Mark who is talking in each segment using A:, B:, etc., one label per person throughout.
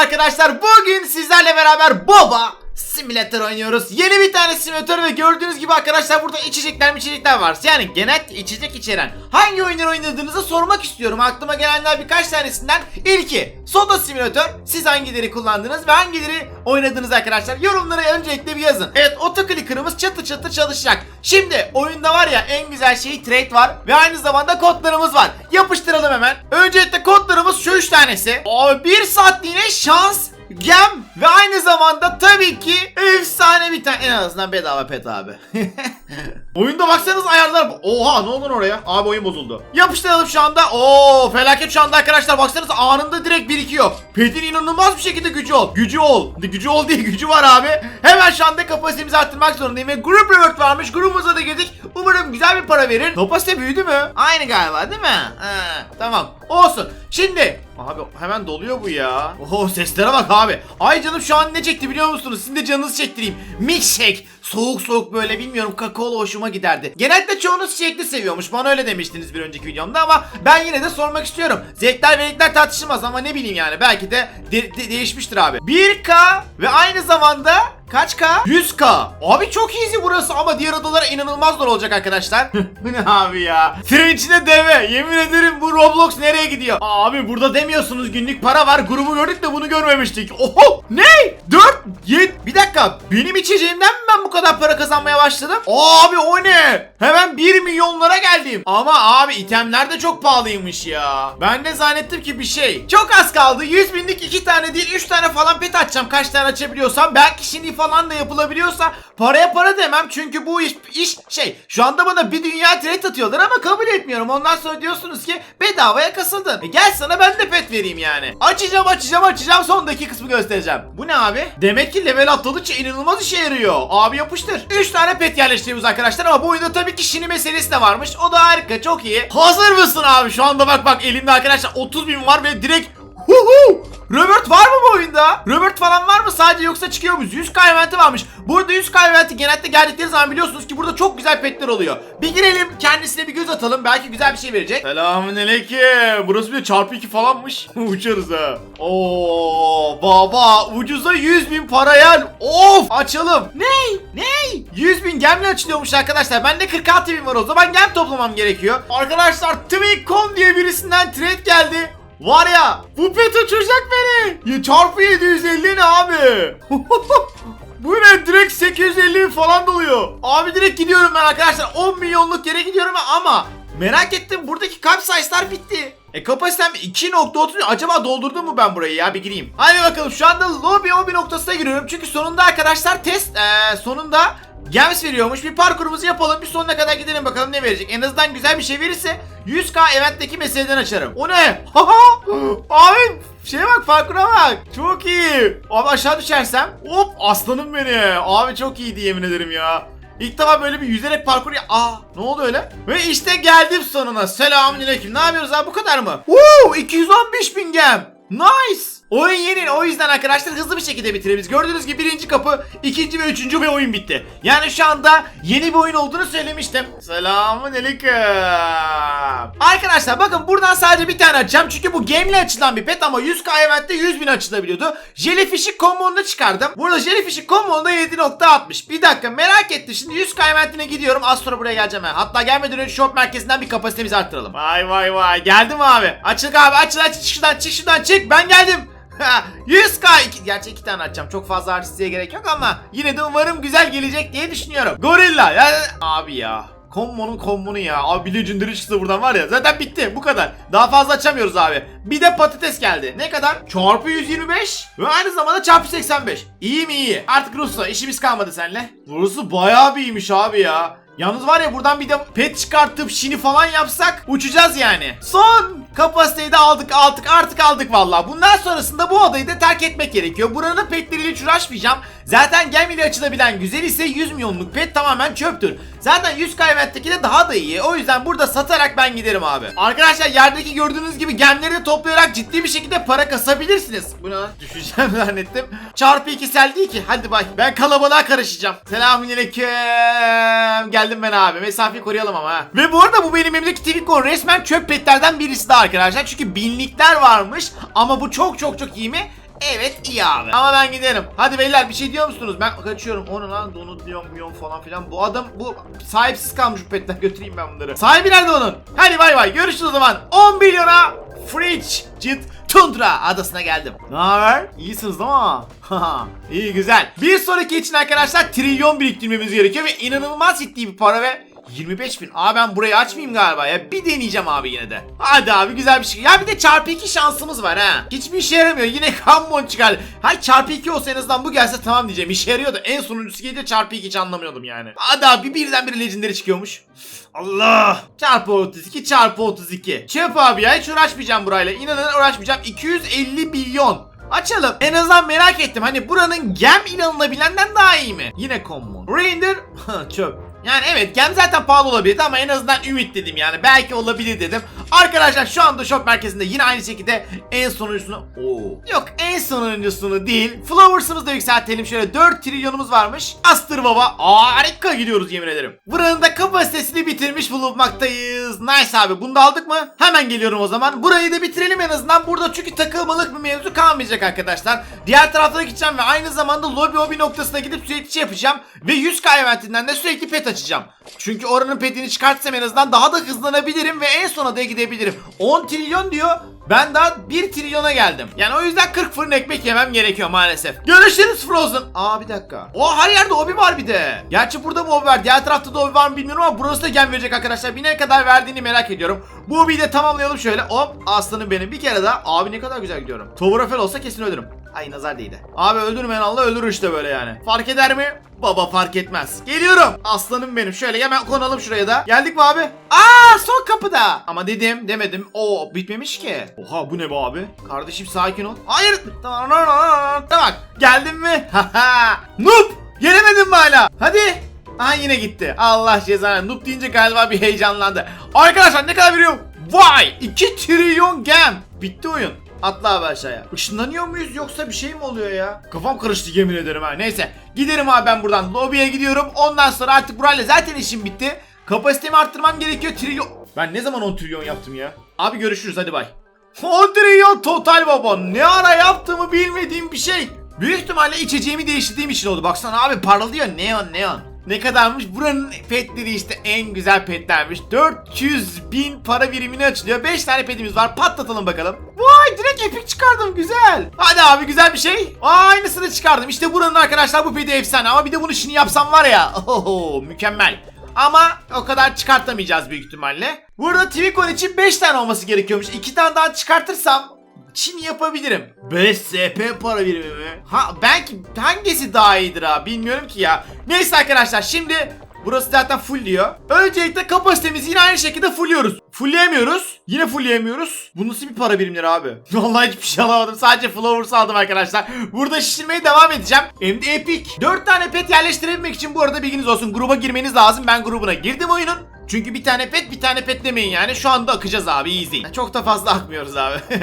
A: arkadaşlar. Bugün sizlerle beraber Boba simülatör oynuyoruz. Yeni bir tane simülatör ve gördüğünüz gibi arkadaşlar burada içecekler içecekler var. Yani genel içecek içeren hangi oyunları oynadığınızı sormak istiyorum. Aklıma gelenler birkaç tanesinden. İlki soda simülatör. Siz hangileri kullandınız ve hangileri oynadınız arkadaşlar? Yorumlara öncelikle bir yazın. Evet otoclicker'ımız çatı çatı çalışacak. Şimdi oyunda var ya en güzel şey trade var ve aynı zamanda kodlarımız var. Yapıştıralım hemen. Öncelikle kodlarımız şu üç tanesi. Abi bir saatliğine şans Gem ve aynı zamanda tabii ki efsane bir tane en azından bedava pet abi. Oyunda baksanız ayarlar. Oha ne oldu oraya? Abi oyun bozuldu. Yapıştıralım şu anda. Oo felaket şu anda arkadaşlar baksanız anında direkt birikiyor. Pet'in inanılmaz bir şekilde gücü ol. Gücü ol. Gücü ol değil gücü var abi. Hemen şu anda kapasitemizi arttırmak zorundayım ve grup reward varmış. Grubumuza da girdik. Umarım güzel bir para verir. Kapasite büyüdü mü? Aynı galiba değil mi? Ha, tamam. Olsun. Şimdi Abi hemen doluyor bu ya. Oho seslere bak abi. Ay canım şu an ne çekti biliyor musunuz? Sizin de canınızı çektireyim. Milkshake. Soğuk soğuk böyle bilmiyorum kakaolu hoşuma giderdi. Genelde çoğunuz çiçekli seviyormuş. Bana öyle demiştiniz bir önceki videomda ama ben yine de sormak istiyorum. Zevkler ve renkler tartışılmaz ama ne bileyim yani. Belki de, de- de- değişmiştir abi. 1K ve aynı zamanda Kaç K? 100K. Abi çok easy burası ama diğer adalara inanılmaz zor olacak arkadaşlar. Bu ne abi ya? Tren içinde deve. Yemin ederim bu Roblox nereye gidiyor? Abi burada demiyorsunuz günlük para var. Grubu gördük de bunu görmemiştik. Oho! Ne? 4 7 Bir dakika. Benim içeceğimden mi ben bu kadar para kazanmaya başladım? Abi o ne? Hemen 1 milyonlara geldim. Ama abi itemler de çok pahalıymış ya. Ben de zannettim ki bir şey. Çok az kaldı. 100 binlik 2 tane değil 3 tane falan pet açacağım. Kaç tane açabiliyorsam. Belki şimdi falan da yapılabiliyorsa paraya para demem. Çünkü bu iş, iş şey şu anda bana bir dünya trade atıyorlar ama kabul etmiyorum. Ondan sonra diyorsunuz ki bedavaya kasıldın. E gel sana ben de pet vereyim yani. Açacağım açacağım açacağım sondaki kısmı göstereceğim. Bu ne abi? Demek ki level atladıkça inanılmaz işe yarıyor. Abi yapıştır. 3 tane pet yerleştiriyoruz arkadaşlar ama bu oyunda tabii ki şini meselesi de varmış. O da harika çok iyi. Hazır mısın abi? Şu anda bak bak elimde arkadaşlar 30 bin var ve direkt Huhu! Robert var mı bu oyunda? Robert falan var mı sadece yoksa çıkıyor muyuz? 100 k eventi varmış. Burada 100 k eventi genellikle geldikleri zaman biliyorsunuz ki burada çok güzel petler oluyor. Bir girelim kendisine bir göz atalım belki güzel bir şey verecek. Selamünaleyküm. Burası bir çarpı 2 falanmış. Uçarız ha. Oo baba ucuza 100 bin para yer. Of açalım. Ney? Ney? 100 bin gemle açılıyormuş arkadaşlar. Bende 46 bin var o zaman gem toplamam gerekiyor. Arkadaşlar Twicon diye birisinden trade geldi. Var ya bu pet uçuracak beni. Ya çarpı 750 ne abi? bu ne direkt 850 bin falan doluyor. Abi direkt gidiyorum ben arkadaşlar 10 milyonluk yere gidiyorum ama merak ettim buradaki kalp sayılar bitti. E kapasitem 2.30 acaba doldurdum mu ben burayı ya bir gireyim. Hadi bakalım şu anda lobby 11 noktasına giriyorum çünkü sonunda arkadaşlar test eee, sonunda Gems veriyormuş. Bir parkurumuzu yapalım. Bir sonuna kadar gidelim bakalım ne verecek. En azından güzel bir şey verirse 100k eventteki meseleden açarım. O ne? Abi şeye bak parkura bak. Çok iyi. Abi aşağı düşersem. Hop aslanım beni. Abi çok iyiydi yemin ederim ya. İlk defa böyle bir yüzerek parkur ya. Aa ne oldu öyle? Ve işte geldim sonuna. Selamünaleyküm. Ne yapıyoruz abi bu kadar mı? Woo 215 bin gem. Nice. Oyun yeni o yüzden arkadaşlar hızlı bir şekilde bitirebiliriz. Gördüğünüz gibi birinci kapı, ikinci ve üçüncü bir oyun bitti. Yani şu anda yeni bir oyun olduğunu söylemiştim. Selamun aleyküm. Arkadaşlar bakın buradan sadece bir tane açacağım. Çünkü bu game'le açılan bir pet ama 100k eventte 100 bin açılabiliyordu. Jellyfish'i combo'nu çıkardım. Burada Jellyfish'i combo'nda 7.60. Bir dakika merak ettim. Şimdi 100k eventine gidiyorum. Az sonra buraya geleceğim ben. Hatta gelmeden önce shop merkezinden bir kapasitemizi arttıralım. Vay vay vay. Geldim abi. Açık abi açıl açıl çık şuradan çık şuradan çık. Ben geldim. 100k iki, iki tane açacağım çok fazla artistliğe gerek yok ama yine de umarım güzel gelecek diye düşünüyorum. Gorilla ya abi ya. Kombo'nun kombonu ya. Abi legendary çıksa buradan var ya. Zaten bitti. Bu kadar. Daha fazla açamıyoruz abi. Bir de patates geldi. Ne kadar? Çarpı 125 ve aynı zamanda çarpı 85. İyi mi iyi? Artık Rus'la işimiz kalmadı seninle. Burası bayağı bir iyiymiş abi ya. Yalnız var ya buradan bir de pet çıkartıp şini falan yapsak uçacağız yani. Son kapasiteyi de aldık aldık artık aldık valla. Bundan sonrasında bu odayı da terk etmek gerekiyor. Buranın petleriyle hiç uğraşmayacağım. Zaten gem ile açılabilen güzel ise 100 milyonluk pet tamamen çöptür. Zaten 100 kaybetteki de daha da iyi. O yüzden burada satarak ben giderim abi. Arkadaşlar yerdeki gördüğünüz gibi gemleri de toplayarak ciddi bir şekilde para kasabilirsiniz. Bu ne lan? Düşeceğim zannettim. Çarpı 2 sel değil ki. Hadi bay. Ben kalabalığa karışacağım. Selamünaleyküm. Geldim ben abi. Mesafeyi koruyalım ama ha. Ve bu arada bu benim elimdeki Twicon resmen çöp petlerden birisi de arkadaşlar. Çünkü binlikler varmış. Ama bu çok çok çok iyi mi? Evet iyi abi. Ama ben giderim. Hadi beyler bir şey diyor musunuz? Ben kaçıyorum. Onu lan donut diyorum buyon falan filan. Bu adam bu sahipsiz kalmış bu petler. Götüreyim ben bunları. Sahibi nerede onun? Hadi bay bay. Görüşürüz o zaman. 10 milyona Frigid Tundra adasına geldim. Ne haber? İyisiniz değil mi? İyi güzel. Bir sonraki için arkadaşlar trilyon biriktirmemiz gerekiyor ve inanılmaz ciddi bir para ve 25 bin. Aa ben burayı açmayayım galiba ya. Bir deneyeceğim abi yine de. Hadi abi güzel bir şey. Ya bir de çarpı 2 şansımız var ha. Hiçbir işe yaramıyor. Yine kamyon çıkar. Hay çarpı 2 olsa en azından bu gelse tamam diyeceğim. İşe yarıyor da en sonuncusu gelince çarpı 2 hiç anlamıyordum yani. Hadi abi birden bir legendary çıkıyormuş. Allah! Çarpı 32 çarpı 32. Çöp abi ya hiç uğraşmayacağım burayla. İnanın uğraşmayacağım. 250 milyon. Açalım. En azından merak ettim. Hani buranın gem inanılabilenden daha iyi mi? Yine common. Render çöp. Yani evet gem zaten pahalı olabilirdi ama en azından ümit dedim yani. Belki olabilir dedim. Arkadaşlar şu anda shop merkezinde yine aynı şekilde en sonuncusunu... Oo. Yok en sonuncusunu değil. Flowers'ımızı da yükseltelim. Şöyle 4 trilyonumuz varmış. Astır baba. Aa harika gidiyoruz yemin ederim. Buranın da kapasitesini bitirmiş bulunmaktayız. Nice abi. Bunu da aldık mı? Hemen geliyorum o zaman. Burayı da bitirelim en azından. Burada çünkü takılmalık bir mevzu kalmayacak arkadaşlar. Diğer taraflara gideceğim ve aynı zamanda lobby obi noktasına gidip sürekli şey yapacağım. Ve 100k eventinden de sürekli pet açacağım. Çünkü oranın petini çıkartsam en azından daha da hızlanabilirim ve en sona da gidebilirim. 10 trilyon diyor. Ben daha 1 trilyona geldim. Yani o yüzden 40 fırın ekmek yemem gerekiyor maalesef. Görüşürüz Frozen. Aa bir dakika. O her yerde obi var bir de. Gerçi burada mı obi var? Diğer tarafta da obi var mı bilmiyorum ama burası da gem verecek arkadaşlar. Bir ne kadar verdiğini merak ediyorum. Bu obiyi de tamamlayalım şöyle. Hop aslanım benim. Bir kere daha. Abi ne kadar güzel gidiyorum. Tovrafel olsa kesin ölürüm. Ay nazar değdi. Abi öldürmeyen Allah öldürür işte böyle yani. Fark eder mi? Baba fark etmez. Geliyorum. Aslanım benim. Şöyle hemen konalım şuraya da. Geldik mi abi? Aa son kapıda. Ama dedim demedim. Oo bitmemiş ki. Oha bu ne bu abi? Kardeşim sakin ol. Hayır. Tamam. Geldin mi? Noob. Gelemedin mi hala? Hadi. Aha yine gitti. Allah cezanı. Noob deyince galiba bir heyecanlandı. Arkadaşlar ne kadar veriyorum? Vay 2 trilyon gem. Bitti oyun. Atla abi aşağıya. Işınlanıyor muyuz yoksa bir şey mi oluyor ya? Kafam karıştı yemin ederim ha. Neyse. Giderim abi ben buradan. Lobiye gidiyorum. Ondan sonra artık burayla zaten işim bitti. Kapasitemi arttırmam gerekiyor. Trilyon... Ben ne zaman 10 trilyon yaptım ya? Abi görüşürüz hadi bay. 10 trilyon total baba. Ne ara yaptığımı bilmediğim bir şey. Büyük ihtimalle içeceğimi değiştirdiğim için oldu. Baksana abi parlıyor. Neon neon. Ne kadarmış? Buranın petleri işte en güzel petlermiş. 400 bin para birimine açılıyor. 5 tane petimiz var. Patlatalım bakalım. Vay direkt epik çıkardım. Güzel. Hadi abi güzel bir şey. Aa, aynısını çıkardım. İşte buranın arkadaşlar bu peti efsane. Ama bir de bunu şimdi yapsam var ya. Oho mükemmel. Ama o kadar çıkartamayacağız büyük ihtimalle. Burada Twicon için 5 tane olması gerekiyormuş. 2 tane daha çıkartırsam Çin yapabilirim. 5 SP para birimi mi? Ha belki hangisi daha iyidir ha bilmiyorum ki ya. Neyse arkadaşlar şimdi burası zaten full diyor. Öncelikle kapasitemizi yine aynı şekilde fullüyoruz. Fullleyemiyoruz. Yine fullleyemiyoruz. Bu nasıl bir para birimleri abi? Vallahi hiçbir şey alamadım. Sadece flowers aldım arkadaşlar. Burada şişirmeye devam edeceğim. Hem de epic. 4 tane pet yerleştirebilmek için bu arada bilginiz olsun. Gruba girmeniz lazım. Ben grubuna girdim oyunun. Çünkü bir tane pet bir tane pet demeyin yani. Şu anda akacağız abi easy. Çok da fazla akmıyoruz abi.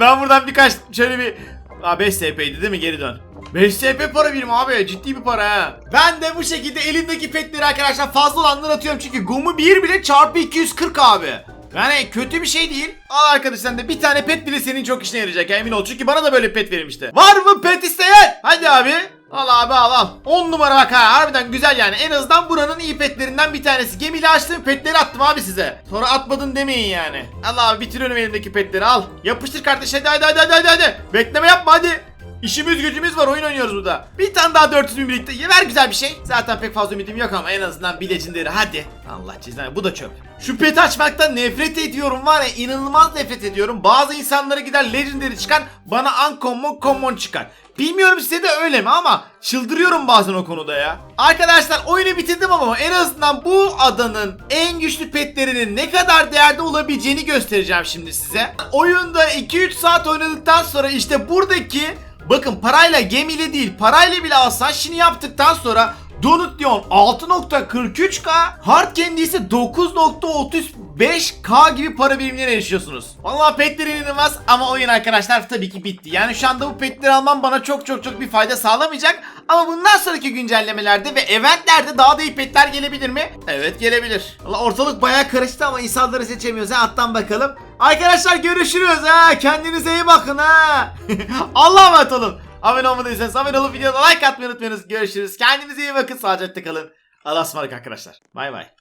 A: ben buradan birkaç şöyle bir... Aa 5 SP'ydi değil mi? Geri dön. 5 SP para birim abi ciddi bir para ha. Ben de bu şekilde elimdeki petleri arkadaşlar fazla olanları atıyorum çünkü Gumu 1 bile çarpı 240 abi. Yani kötü bir şey değil. Al arkadaşlar da bir tane pet bile senin çok işine yarayacak ya, emin ol. Çünkü bana da böyle pet verilmişti. Var mı pet isteyen? Hadi abi. Al abi al al. 10 numara bak ha harbiden güzel yani. En azından buranın iyi petlerinden bir tanesi. Gemiyle açtığım petleri attım abi size. Sonra atmadın demeyin yani. Al abi bitiriyorum elimdeki petleri al. Yapıştır kardeş hadi hadi hadi hadi. hadi. Bekleme yapma hadi. İşimiz gücümüz var oyun oynuyoruz burada. Bir tane daha 400 bin birlikte. Ver güzel bir şey. Zaten pek fazla ümidim yok ama en azından bir legendary hadi. Allah cezanı bu da çöp. Şu pet açmaktan nefret ediyorum var ya inanılmaz nefret ediyorum. Bazı insanlara gider legendary çıkar bana uncommon common çıkar. Bilmiyorum size de öyle mi ama çıldırıyorum bazen o konuda ya. Arkadaşlar oyunu bitirdim ama en azından bu adanın en güçlü petlerinin ne kadar değerde olabileceğini göstereceğim şimdi size. Oyunda 2-3 saat oynadıktan sonra işte buradaki bakın parayla gemiyle değil parayla bile alsan şimdi yaptıktan sonra Donut Leon 6.43k Hard Candy ise 9.30 5k gibi para birimlerine erişiyorsunuz. Vallahi petler inanılmaz ama oyun arkadaşlar tabii ki bitti. Yani şu anda bu petleri almam bana çok çok çok bir fayda sağlamayacak. Ama bundan sonraki güncellemelerde ve eventlerde daha da iyi petler gelebilir mi? Evet gelebilir. Valla ortalık bayağı karıştı ama insanları seçemiyoruz ha. Alttan bakalım. Arkadaşlar görüşürüz ha. Kendinize iyi bakın ha. Allah'a emanet olun. Abone olmadıysanız abone olup videoda like atmayı unutmayınız. Görüşürüz. Kendinize iyi bakın. Sağlıcakla kalın. Allah'a ısmarladık arkadaşlar. Bay bay.